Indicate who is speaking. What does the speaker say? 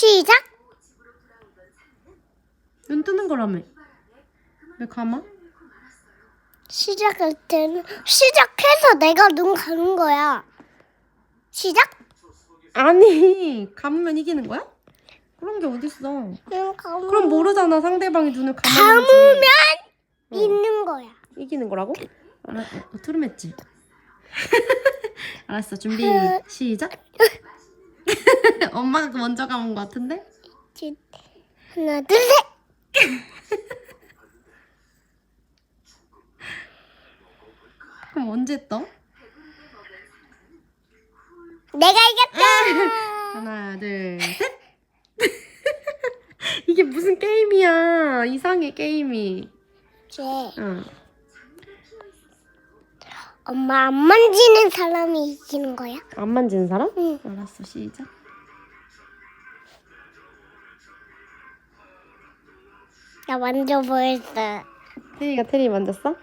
Speaker 1: 시작.
Speaker 2: 눈 뜨는 거라며. 왜 감아?
Speaker 1: 시작할 때는 시작해서 내가 눈 감은 거야. 시작.
Speaker 2: 아니, 감으면 이기는 거야? 그런 게 어딨어.
Speaker 1: 눈 감으면
Speaker 2: 그럼 모르잖아, 상대방이 눈을 감았는지.
Speaker 1: 감으면
Speaker 2: 어.
Speaker 1: 있는 거야.
Speaker 2: 이기는 거라고? 알아, 어, 트름했지? 알았어, 준비,
Speaker 1: 그-
Speaker 2: 시작. 엄마가 먼저 감은 거 같은데?
Speaker 1: 시- 하나 둘 셋.
Speaker 2: 그럼 언제 떠?
Speaker 1: 내가 이겼다.
Speaker 2: 하나, 둘, 셋. 이게 무슨 게임이야? 이상해 게임이.
Speaker 1: 이제
Speaker 2: 응.
Speaker 1: 엄마 안 만지는 사람이 이기는 거야.
Speaker 2: 안 만지는 사람?
Speaker 1: 응.
Speaker 2: 알았어, 시작.
Speaker 1: 나 만져보였어.
Speaker 2: 테리가 테리 만졌어?